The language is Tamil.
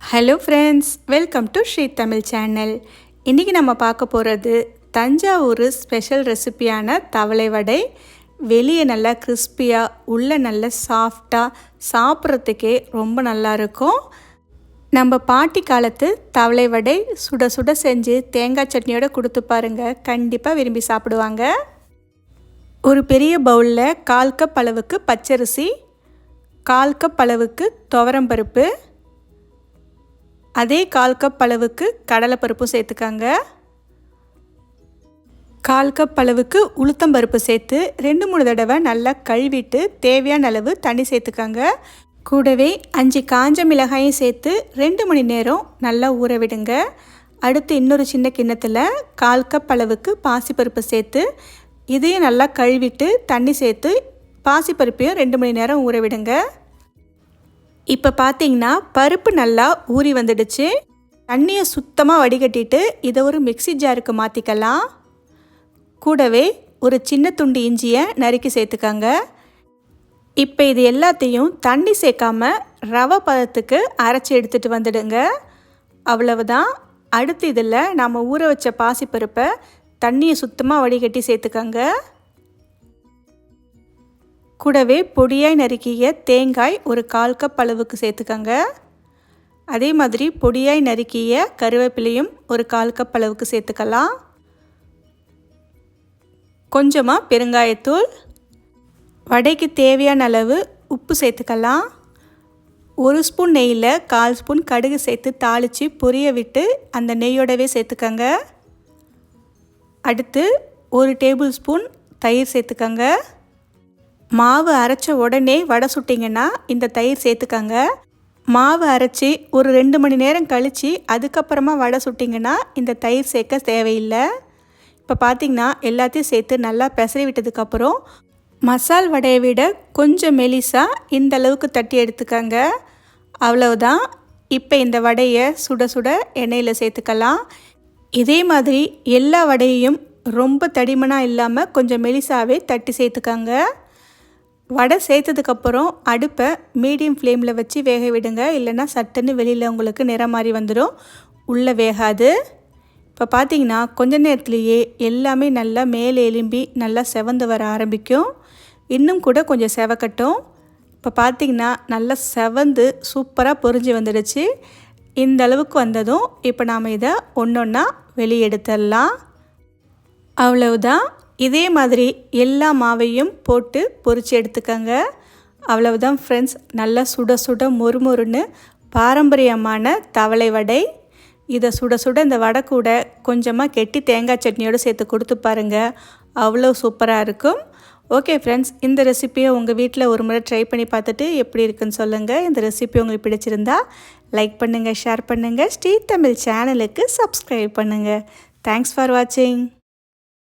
Hello friends welcome to Sri Tamil channel இன்றைக்கி நம்ம பார்க்க போகிறது தஞ்சாவூர் ஸ்பெஷல் ரெசிபியான தவளை வடை. வெளியே நல்லா கிறிஸ்பியாக உள்ளே நல்லா சாஃப்டாக சாப்பிட்றதுக்கே ரொம்ப நல்லாயிருக்கும் நம்ம பாட்டி காலத்து தவளை வடை சுட சுட செஞ்சு தேங்காய் சட்னியோடு கொடுத்து பாருங்கள் கண்டிப்பாக விரும்பி சாப்பிடுவாங்க. ஒரு பெரிய பவுலில் கால் கப் அளவுக்கு பச்சரிசி கால் கப் அளவுக்கு துவரம்பருப்பு அதே கால் கப் அளவுக்கு கடலைப்பருப்பும் சேர்த்துக்காங்க. கால் கப் அளவுக்கு உளுத்தம்பருப்பு சேர்த்து ரெண்டு மூணு தடவை நல்லா கழுவிட்டு தேவையான அளவு தண்ணி சேர்த்துக்காங்க. கூடவே அஞ்சு காஞ்ச மிளகாயும் சேர்த்து ரெண்டு மணி நேரம் நல்லா ஊற விடுங்க. அடுத்து இன்னொரு சின்ன கிண்ணத்தில் கால் கப் அளவுக்கு பாசிப்பருப்பு சேர்த்து இதையும் நல்லா கழுவிட்டு தண்ணி சேர்த்து பாசிப்பருப்பையும் ரெண்டு மணி நேரம் ஊற விடுங்க. இப்போ பார்த்தீங்கன்னா பருப்பு நல்லா ஊறி வந்துடுச்சு. தண்ணியை சுத்தமாக வடிகட்டிட்டு இதை ஒரு மிக்சி ஜாருக்கு மாற்றிக்கலாம் கூடவே ஒரு சின்ன துண்டு இஞ்சியை நறுக்கி சேர்த்துக்கங்க. இப்போ இது எல்லாத்தையும் தண்ணி சேர்க்காம ரவை பதத்துக்கு அரைச்சி எடுத்துகிட்டு வந்துடுங்க. அவ்வளவுதான். அடுத்து இதில் நாம் ஊற வச்ச பாசிப்பருப்பை தண்ணியை சுத்தமாக வடிகட்டி சேர்த்துக்கங்க. கூடவே பொடியாய் நறுக்கிய தேங்காய் ஒரு கால் கப் அளவுக்கு சேர்த்துக்கங்க. அதே மாதிரி பொடியாய் நறுக்கிய கருவேப்பிலையும் ஒரு கால் கப் அளவுக்கு சேர்த்துக்கலாம். கொஞ்சமாக பெருங்காயத்தூள். வடைக்கு தேவையான அளவு உப்பு சேர்த்துக்கலாம். ஒரு ஸ்பூன் நெய்யில் கால் ஸ்பூன் கடுகு சேர்த்து தாளித்து பொரிய விட்டு அந்த நெய்யோடவே சேர்த்துக்கங்க. அடுத்து ஒரு டேபிள் ஸ்பூன் தயிர் சேர்த்துக்கங்க. மாவு அரைச்ச உடனே வடை சுட்டிங்கன்னா இந்த தயிர் சேர்த்துக்கங்க. மாவு அரைச்சி ஒரு ரெண்டு மணி நேரம் கழித்து அதுக்கப்புறமா வடை சுட்டிங்கன்னா இந்த தயிர் சேர்க்க தேவையில்லை. இப்போ பார்த்திங்கன்னா எல்லாத்தையும் சேர்த்து நல்லா பெசரி விட்டதுக்கப்புறம் மசால் வடையை விட கொஞ்சம் மெலிசாக இந்த அளவுக்கு தட்டி எடுத்துக்கங்க. அவ்வளவுதான். இப்போ இந்த வடையை சுட சுட எண்ணெயில் சேர்த்துக்கலாம். இதே மாதிரி எல்லா வடையையும் ரொம்ப தடிமனாக இல்லாமல் கொஞ்சம் மெலிசாவே தட்டி சேர்த்துக்கங்க. வடை சேர்த்ததுக்கப்புறம் அடுப்பை மீடியம் ஃப்ளேமில் வச்சு வேக விடுங்க. இல்லைன்னா சட்டுன்னு வெளியில் உங்களுக்கு நிறம் மாதிரி வந்துடும் உள்ளே வேகாது. இப்போ பார்த்தீங்கன்னா கொஞ்ச நேரத்துலேயே எல்லாமே நல்லா மேலே எலும்பி நல்லா செவந்து வர ஆரம்பிக்கும். இன்னும் கூட கொஞ்சம் செவக்கட்டும் இப்போ பார்த்திங்கன்னா நல்லா செவந்து சூப்பராக பொறிஞ்சு வந்துடுச்சு. இந்த அளவுக்கு வந்ததும் இப்போ நாம் இதை ஒன்று ஒன்றா வெளியே எடுத்துடலாம். அவ்வளவுதான். இதே மாதிரி எல்லா மாவையும் போட்டு பொறிச்சு எடுத்துக்கங்க. அவ்வளவுதான் ஃப்ரெண்ட்ஸ் நல்லா சுட சுட மொறுமொறுன்னு பாரம்பரியமான தவளை வடை. இதை சுட சுட இந்த வடை கூட கொஞ்சமாக கெட்டி தேங்காய் சட்னியோடு சேர்த்து கொடுத்து பாருங்கள் அவ்வளோ சூப்பராக இருக்கும். ஓகே ஃப்ரெண்ட்ஸ் இந்த ரெசிப்பியை உங்கள் வீட்டில் ஒரு முறை ட்ரை பண்ணி பார்த்துட்டு எப்படி இருக்குன்னு சொல்லுங்கள் இந்த ரெசிபி உங்களுக்கு பிடிச்சிருந்தா லைக் பண்ணுங்கள் ஷேர் பண்ணுங்கள் ஸ்ரீ தமிழ் சேனலுக்கு சப்ஸ்கிரைப் பண்ணுங்கள் தேங்க்ஸ் ஃபார் வாட்சிங்